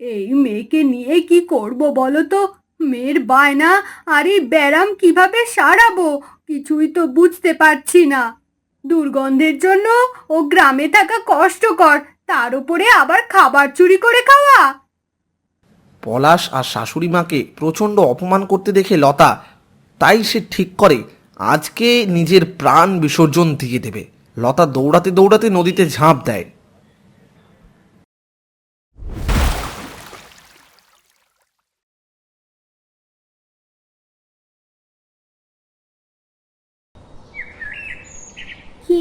এই মেয়েকে নিয়ে কি করব বলো তো? মেয়ের বায়না আর এই ব্যারাম কীভাবে সারাবো? কিছুই তো বুঝতে পারছি না। দুর্গন্ধের জন্য ও গ্রামে থাকা কষ্টকর, তার উপরে আবার খাবার চুরি করে খাওয়া? পলাশ আর শাশুড়ি মাকে প্রচণ্ড অপমান করতে দেখে লতা, তাই সে ঠিক করে, আজকে নিজের প্রাণ বিসর্জন দিয়ে দেবে। লতা দৌড়াতে দৌড়াতে নদীতে ঝাঁপ দেয়।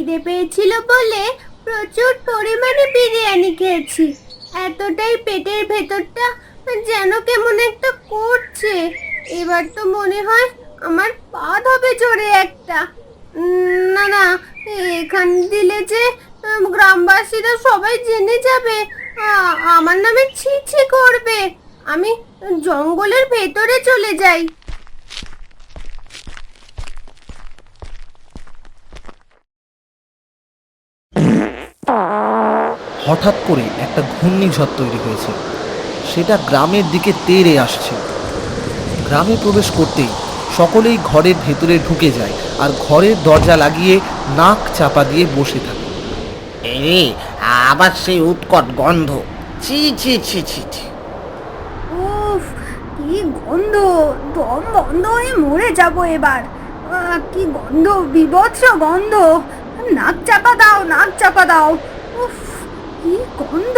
খিদে পেয়েছিল বলে প্রচুর পরিমাণে বিরিয়ানি খেয়েছি। এতটাই পেটের ভেতরটা যেন কেমন একটা করছে। এবার তো মনে হয় আমার পা হবে জোরে একটা। না না, এখান দিলে যে গ্রামবাসীরা সবাই জেনে যাবে। আমার নামে ছি করবে। আমি জঙ্গলের ভেতরে চলে যাই। হঠাৎ করে একটা ঘূর্ণিঝড় তৈরি হয়েছে। সেটা গ্রামের দিকে তেড়ে আসছে। গ্রামে প্রবেশ করতেই সকলেই ঘরের ভেতরে ঢুকে যায় আর ঘরের দরজা লাগিয়ে নাক চাপা দিয়ে বসে থাকে। এরে আবার সেই উৎকট গন্ধ। ছি ছি ছি ছি ছি। উফ কি গন্ধ! দম বন্ধ হয়ে মরে যাব এবার। আহ, কি গন্ধ বিভৎস গন্ধ! নাক চাপা দাও নাক চাপা দাও। কি গন্ধ?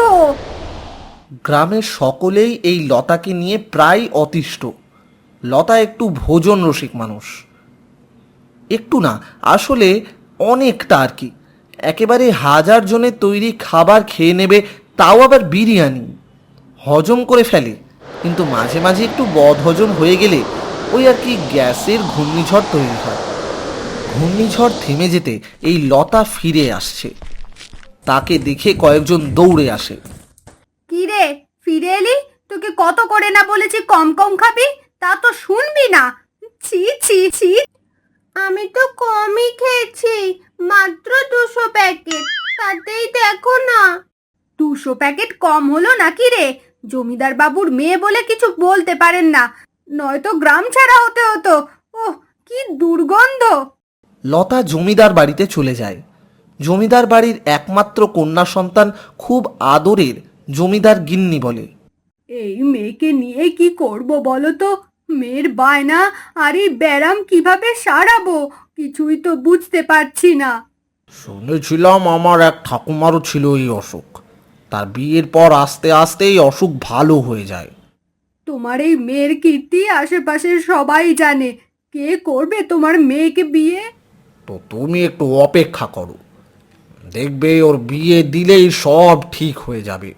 গ্রামের সকলেই এই লতাকে নিয়ে প্রায় অতিষ্ঠ। লতা একটু ভোজন রসিক মানুষ। একটু না, আসলে অনেকটা আর কি। একেবারে হাজার জনের তৈরি খাবার খেয়ে নেবে, তাও আবার বিরিয়ানি। হজম করে ফেলে। কিন্তু মাঝে মাঝে একটু বদহজম হয়ে গেলে ওই আর কি গ্যাসের ঘূর্ণিঝড় তৈরি হয়। ঘূর্ণিঝড় থেমে যেতে এই লতা ফিরে আসছে। তাকে দেখে কয়েকজন দৌড়ে আসে। কি রে ফিরে এলি? তোকে কত করে না বলেছি কম কম খাবি? তা তো শুনবি না। ছি ছি ছি। আমি তো কমই খেয়েছি মাত্র দুশো প্যাকেট। তাতেই দেখো না। দুশো প্যাকেট কম হলো নাকি রে? জমিদার বাবুর মেয়ে বলে কিছু বলতে পারেন না। নয়তো গ্রাম ছাড়া হতে হতো। ওহ কি দুর্গন্ধ। লতা জমিদার বাড়িতে চলে যায়। জমিদার বাড়ির একমাত্র কন্যা সন্তান খুব আদরের জমিদার গিন্নি বলে। এই মেয়েকে নিয়ে কি করব বলো তো? মেয়ের বায়না আর এই ব্যারাম কীভাবে সারাবো? কিছুই তো বুঝতে পারছি না। শুনেছিলাম আমার এক ঠাকুমারও ছিল এই অসুখ। তার বিয়ের পর আস্তে আস্তে এই অসুখ ভালো হয়ে যায়। তোমার এই মেয়ের কীর্তি আশেপাশের সবাই জানে। কে করবে তোমার মেয়েকে বিয়ে? তো তুমি একটু অপেক্ষা করো। দেখবে ওর বিয়ে দিলেই সব ঠিক হয়ে যাবে।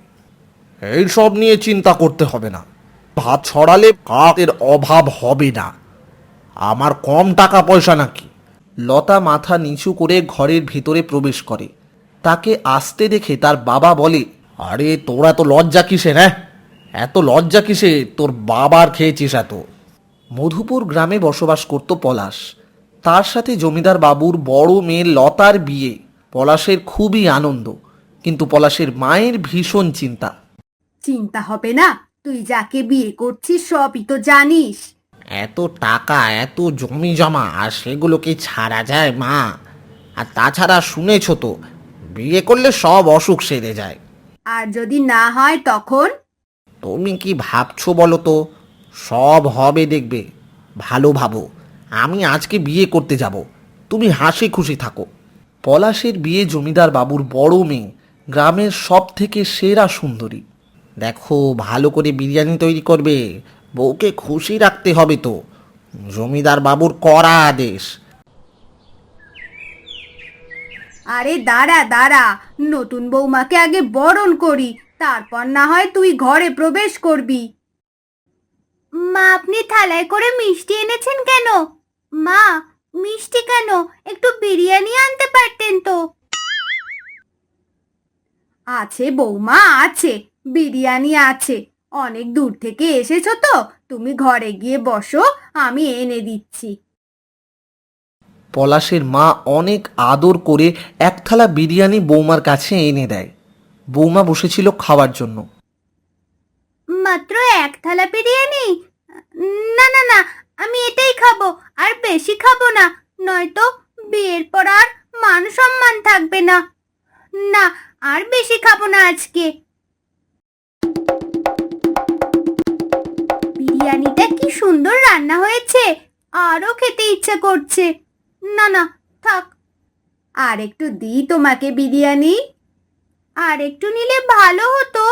এই সব নিয়ে চিন্তা করতে হবে না। ভাত ছড়ালে ভাতের অভাব হবে না। আমার কম টাকা পয়সা নাকি? লতা মাথা নিচু করে ঘরের ভিতরে প্রবেশ করে। তাকে আসতে দেখে তার বাবা বলে, আরে, তোরা তো লজ্জা কিসে না এত লজ্জা কিসে তোর বাবার খেয়েছিস এত। মধুপুর গ্রামে বসবাস করত পলাশ। তার সাথে জমিদার বাবুর বড় মেয়ে লতার বিয়ে। পলাশের খুবই আনন্দ কিন্তু পলাশের মায়ের ভীষণ চিন্তা। চিন্তা হবে না তুই যাকে বিয়ে করছিস সবই তো জানিস। এত টাকা এত জমি জমা আর সেগুলো কি ছাড়া যায় মা। আর তাছাড়া শুনেছো তো বিয়ে করলে সব অসুখ সেরে যায়। আর যদি না হয় তখন? তুমি কি ভাবছ বলো তো? সব হবে দেখবে ভালো ভাবো। আমি আজকে বিয়ে করতে যাব। তুমি হাসি খুশি থাকো। পলাশের বিয়ে জমিদার বাবুর বড় মেয়ে গ্রামের সব থেকে সেরা সুন্দরী। দেখো ভালো করে বিরিয়ানি তৈরি করবে। বউকে খুশি রাখতে হবে তো। জমিদার বাবুর কড়া আদেশ। আরে দাঁড়া দাঁড়া। নতুন বৌমাকে আগে বরণ করি তারপর না হয় তুই ঘরে প্রবেশ করবি। মা আপনি থালায় করে মিষ্টি এনেছেন কেন? মা মিষ্টি কেন? একটু বিরিয়ানি আনতে পারতেন তো। আছে বৌমা আছে। বিরিয়ানি আছে। অনেক দূর থেকে এসেছ তো? তুমি ঘরে গিয়ে বসো আমি এনে দিচ্ছি। পলাশের মা অনেক আদর করে এক থালা বিরিয়ানি বৌমার কাছে এনে দেয়। বৌমা বসেছিল খাওয়ার জন্য। মাত্র এক থালা বিরিয়ানি? না না না আমি এটাই খাব, আর বেশি খাব না, নয়তো বিয়ের পর আর মান সম্মান থাকবে না। না, আর বেশি খাব না আজকে। বিরিয়ানিটা কি সুন্দর রান্না হয়েছে, আরও খেতে ইচ্ছে করছে। না না, থাক। আর একটু দিই তোমাকে বিরিয়ানি। আর একটু নিলে ভালো হতো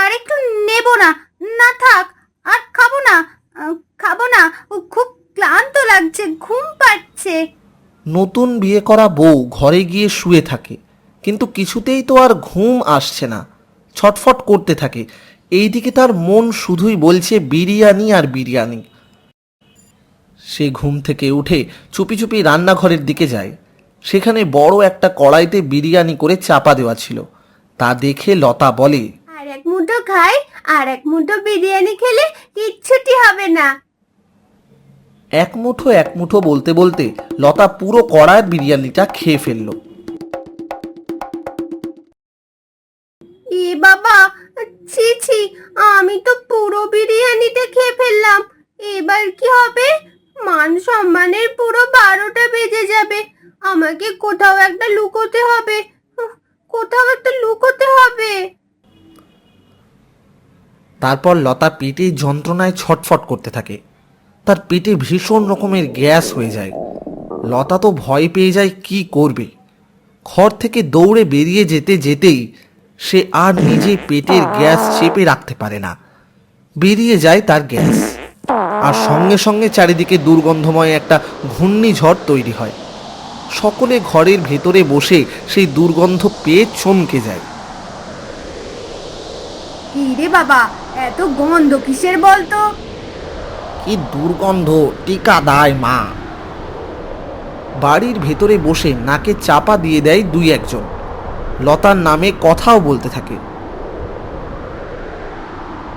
আর একটু নেব না। না, থাক, আর খাব না। খাব না। খুব ক্লান্ত লাগছে, ঘুম পাচ্ছে। নতুন বিয়ে করা বউ ঘরে গিয়ে শুয়ে থাকে, কিন্তু কিছুতেই তো আর ঘুম আসছে না, ছটফট করতে থাকে। এইদিকে তার মন শুধুই বলছে বিরিয়ানি আর বিরিয়ানি। সে ঘুম থেকে উঠে চুপি চুপি রান্নাঘরের দিকে যায়। সেখানে বড় একটা কড়াইতে বিরিয়ানি করে চাপা দেওয়া ছিল। তা দেখে লতা বলে এক মুঠো খাই আর এক মুঠো বিরিয়ানি খেলে কিচ্ছুটি হবে না। এক মুঠো এক মুঠো বলতে বলতে লতা পুরো কড়ার বিরিয়ানিটা খেয়ে ফেলল। এ বাবা ছি ছি আমি তো পুরো বিরিয়ানিটা খেয়ে ফেললাম। এবার কি হবে? মান সম্মানের পুরো বারোটা বেজে যাবে। আমাকে কোথাও একটা লুকোতে হবে। কোথাও একটা লুকোতে হবে। তারপর লতা পেটে যন্ত্রণায় ছটফট করতে থাকে। তার পেটে ভীষণ রকমের গ্যাস হয়ে যায়। লতা তো ভয় পেয়ে যায়, কি করবে? ঘর থেকে দৌড়ে বেরিয়ে যেতে যেতেই সে আর নিজে পেটের গ্যাস চেপে রাখতে পারে না। বেরিয়ে যায় তার গ্যাস। আর সঙ্গে সঙ্গে চারিদিকে দুর্গন্ধময় একটা ঘূর্ণিঝড় তৈরি হয়। সকলে ঘরের ভেতরে বসে সেই দুর্গন্ধ পেয়ে চমকে যায়। বাবা এত গন্ধ কিসের বলতো? কি দুর্গন্ধ টিকা দায় মা। বাড়ির ভেতরে বসে নাকে চাপা দিয়ে দেয় দুই একজন। লতার নামে কথাও বলতে থাকে।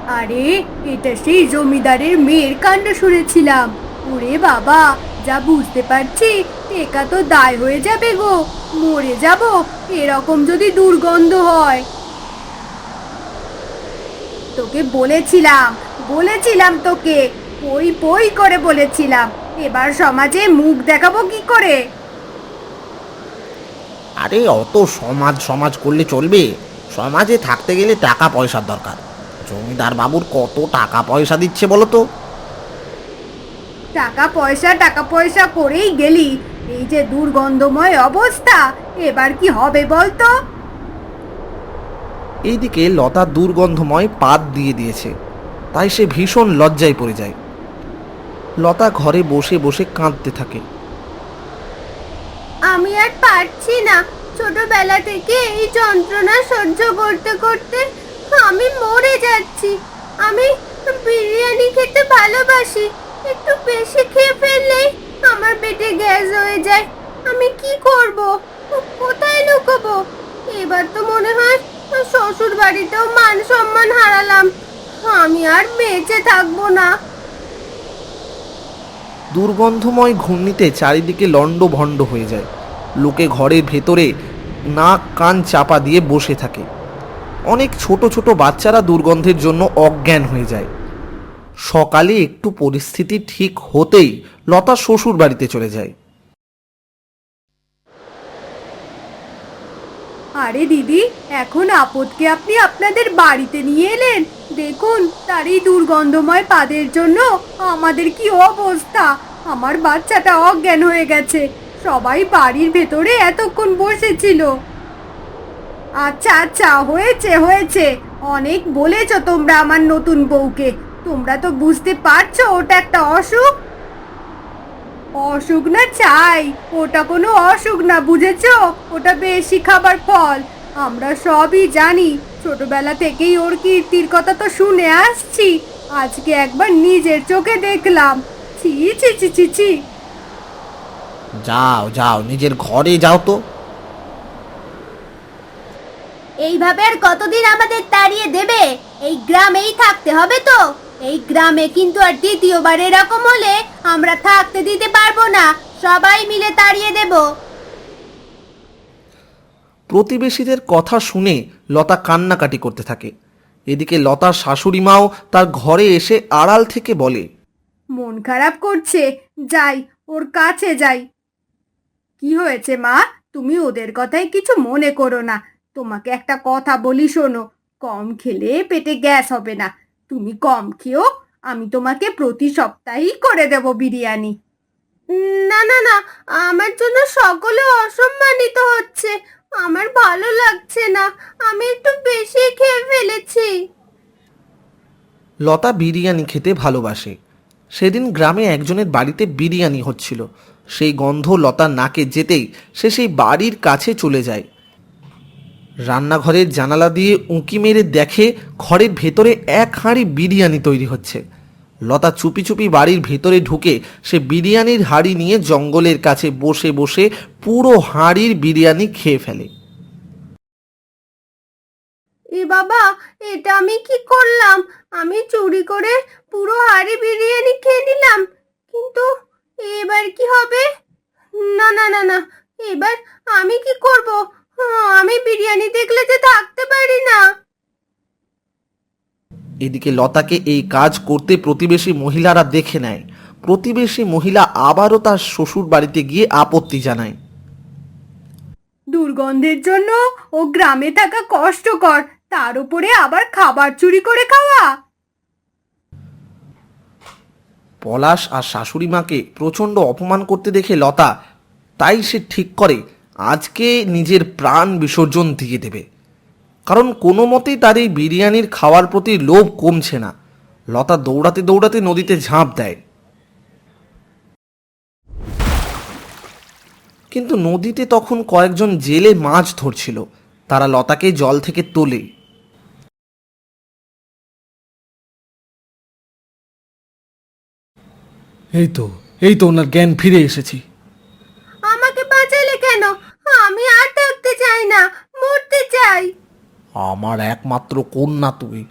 আরে এটা সেই জমিদারের মেয়ের কাণ্ড শুনেছিলাম। ওরে বাবা যা বুঝতে পারছি টেকা তো দায় হয়ে যাবে গো। মরে যাব এরকম যদি দুর্গন্ধ হয়। তোকে বলেছিলাম বলেছিলাম তোকে পই পই করে বলেছিলাম। এবার সমাজে মুখ দেখাবো কি করে? আরে অত সমাজ সমাজ করলে চলবে? সমাজে থাকতে গেলে টাকা পয়সার দরকার। জমিদার বাবুর কত টাকা পয়সা দিচ্ছে বলো তো? টাকা পয়সা টাকা পয়সা করেই গেলি। এই যে দুর্গন্ধময় অবস্থা এবার কি হবে বলতো? এইদিকে লতা দুর্গন্ধময় পাত দিয়ে দিয়েছে। তাই সে ভীষণ লজ্জায় পড়ে যায়। লতা ঘরে বসে বসে কাঁদতে থাকে। আমি আর পারছি না ছোটবেলা থেকে এই যন্ত্রণা সহ্য করতে করতে। আমি মরে যাচ্ছি। আমি বিরিয়ানি খেতে ভালোবাসি। একটু বেশি খেয়ে ফেললেই আমার পেটে গ্যাস হয়ে যায়। আমি কি করব? কোথায় লুকোবো? এবার তো মনে হয় শ্বশুর বাড়িতেও মান সম্মান হারালাম। আমি আর বেঁচে থাকব না। দুর্গন্ধময় ঘূর্ণিতে চারিদিকে লণ্ডভণ্ড হয়ে যায়। লোকে ঘরের ভেতরে নাক কান চাপা দিয়ে বসে থাকে। অনেক ছোট ছোট বাচ্চারা দুর্গন্ধের জন্য অজ্ঞান হয়ে যায়। সকালে একটু পরিস্থিতি ঠিক হতেই লতা শ্বশুর বাড়িতে চলে যায়। আরে দিদি, এখন আপদকে আপনি আপনাদের বাড়িতে নিয়ে এলেন। দেখুন, তার এই দুর্গন্ধময় পাদের জন্য আমাদের কি অবস্থা। আমার বাচ্চাটা অজ্ঞান হয়ে গেছে। সবাই বাড়ির ভেতরে এতক্ষণ বসেছিল। আচ্ছা আচ্ছা হয়েছে হয়েছে। অনেক বলেছ তোমরা আমার নতুন বউকে। তোমরা তো বুঝতে পারছ, ওটা একটা অসুখ। অসুখ না চাই ওটা কোনো অসুখ না বুঝেছ? ওটা বেশি খাবার ফল। আমরা সবই জানি ছোটবেলা থেকেই ওর কীর্তির কথা তো শুনে আসছি। আজকে একবার নিজের চোখে দেখলাম। ছি ছি ছি ছি ছি। যাও যাও নিজের ঘরে যাও তো। এইভাবে আর কতদিন আমাদের তাড়িয়ে দেবে? এই গ্রামেই থাকতে হবে তো। এই গ্রামে কিন্তু আর দ্বিতীয়বার এরকম হলে আমরা থাকতে দিতে পারব না। সবাই মিলে তাড়িয়ে দেব। প্রতিবেশীদের কথা শুনে লতা কান্নাকাটি করতে থাকে। এদিকে লতার শাশুড়ি মাও তার ঘরে এসে আড়াল থেকে বলে মন খারাপ করছে যাই ওর কাছে যাই। কি হয়েছে মা? তুমি ওদের কথায় কিছু মনে করো না। তোমাকে একটা কথা বলি শোনো কম খেলে পেটে গ্যাস হবে না। তুমি কম খেও আমি তোমাকে প্রতি সপ্তাহেই করে দেব বিরিয়ানি। না না না আমার জন্য সকলে অসম্মানিত হচ্ছে। আমার ভালো লাগছে না আমি একটু বেশি খেয়ে ফেলেছি। লতা বিরিয়ানি খেতে ভালোবাসে। সেদিন গ্রামে একজনের বাড়িতে বিরিয়ানি হচ্ছিল। সেই গন্ধ লতা নাকে যেতেই সে সেই বাড়ির কাছে চলে যায়। রান্নাঘরের জানালা দিয়ে উঁকি মেরে দেখে ঘরের ভেতরে এক হাঁড়ি বিরিয়ানি তৈরি হচ্ছে। লতা চুপি চুপি বাড়ির ভেতরে ঢুকে সে বিরিয়ানির হাঁড়ি নিয়ে জঙ্গলের কাছে বসে বসে পুরো হাঁড়ির বিরিয়ানি খেয়ে ফেলে। এ বাবা, এটা আমি কি করলাম? আমি চুরি করে পুরো হাড়ি বিরিয়ানি খেয়ে নিলাম, কিন্তু এবার কি হবে? না না না না, এবার আমি কি করব? আমি বিরিয়ানি দেখলে যে থাকতে পারি না। এদিকে লতাকে এই কাজ করতে প্রতিবেশী মহিলারা দেখে নেয়। প্রতিবেশী মহিলা আবারও তার শ্বশুর বাড়িতে গিয়ে আপত্তি জানায়। দুর্গন্ধের জন্য ও গ্রামে থাকা কষ্টকর তার উপরে আবার খাবার চুরি করে খাওয়া। পলাশ আর শাশুড়ি মাকে প্রচণ্ড অপমান করতে দেখে লতা তাই সে ঠিক করে আজকে নিজের প্রাণ বিসর্জন দিয়ে দেবে। কারণ কোনো মতেই তার এই বিরিয়ানির খাওয়ার প্রতি লোভ কমছে না। লতা দৌড়াতে দৌড়াতে নদীতে ঝাঁপ দেয়। কিন্তু নদীতে তখন কয়েকজন জেলে মাছ ধরছিল। তারা লতাকে জল থেকে তোলে। এই তো এই তো ওনার জ্ঞান ফিরে এসেছি আমাকে বাঁচালে কেন আমি আর থাকতে চাই না মরতে চাই আমার একমাত্র কন্যা তুই।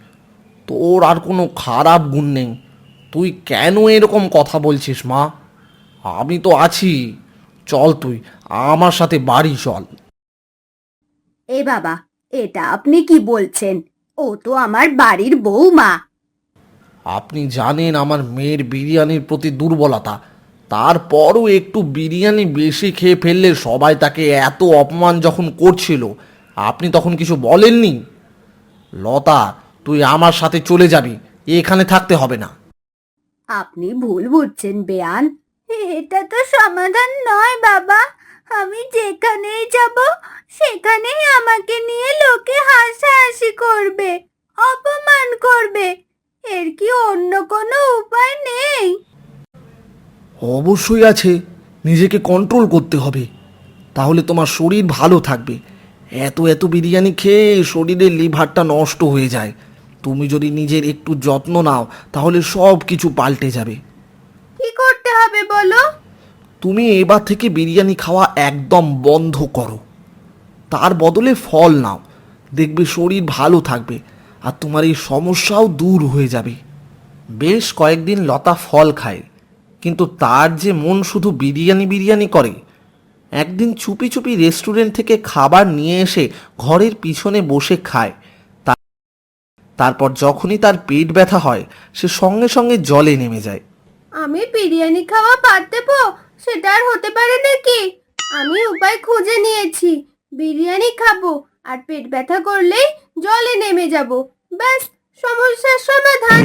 তোর আর কোনো খারাপ গুণ নেই। তুই কেন এরকম কথা বলছিস মা? আমি তো আছি। চল তুই আমার সাথে বাড়ি চল। এ বাবা এটা আপনি কি বলছেন? ও তো আমার বাড়ির বউমা। আপনি জানেন আমার মেয়ের বিরিয়ানির প্রতি দুর্বলতা। তারপরও একটু বিরিয়ানি বেশি খেয়ে ফেললে সবাই তাকে এত অপমান যখন করছিল। আপনি তখন কিছু বলেননি? লতা তুই আমার সাথে চলে যাবি। এখানে থাকতে হবে না। আপনি ভুল বুঝছেন বেয়ান। এটা তো সমাধান নয় বাবা। আমি যেখানেই যাব সেখানেই আমাকে নিয়ে লোকে হাসাহাসি করবে অপমান করবে। এর কি অন্য কোনো উপায় নেই? অবশ্যই আছে। নিজেকে কন্ট্রোল করতে হবে। তাহলে তোমার শরীর ভালো থাকবে। এত এত বিরিয়ানি খেয়ে শরীরের লিভারটা নষ্ট হয়ে যায়। তুমি যদি নিজের একটু যত্ন নাও তাহলে সব কিছু পাল্টে যাবে। কি করতে হবে বলো? তুমি এবার থেকে বিরিয়ানি খাওয়া একদম বন্ধ করো। তার বদলে ফল নাও। দেখবে শরীর ভালো থাকবে আর তোমার এই সমস্যাও দূর হয়ে যাবে। বেশ কয়েকদিন লতা ফল খায় কিন্তু তার যে মন শুধু বিরিয়ানি বিরিয়ানি করে একদিন চুপি চুপি রেস্টুরেন্ট থেকে খাবার নিয়ে এসে ঘরের পিছনে বসে খায়। তারপর যখনই তার পেট ব্যথা হয়, সে সঙ্গে সঙ্গে জলে নেমে যায়। আমি বিরিয়ানি খাওয়া বাদ দেবো? সেটা আর হতে পারে নাকি? আমি উপায় খুঁজে নিয়েছি। বিরিয়ানি খাব আর পেট ব্যথা করলেই জলে নেমে যাব। ব্যাস, সমস্যার সমাধান।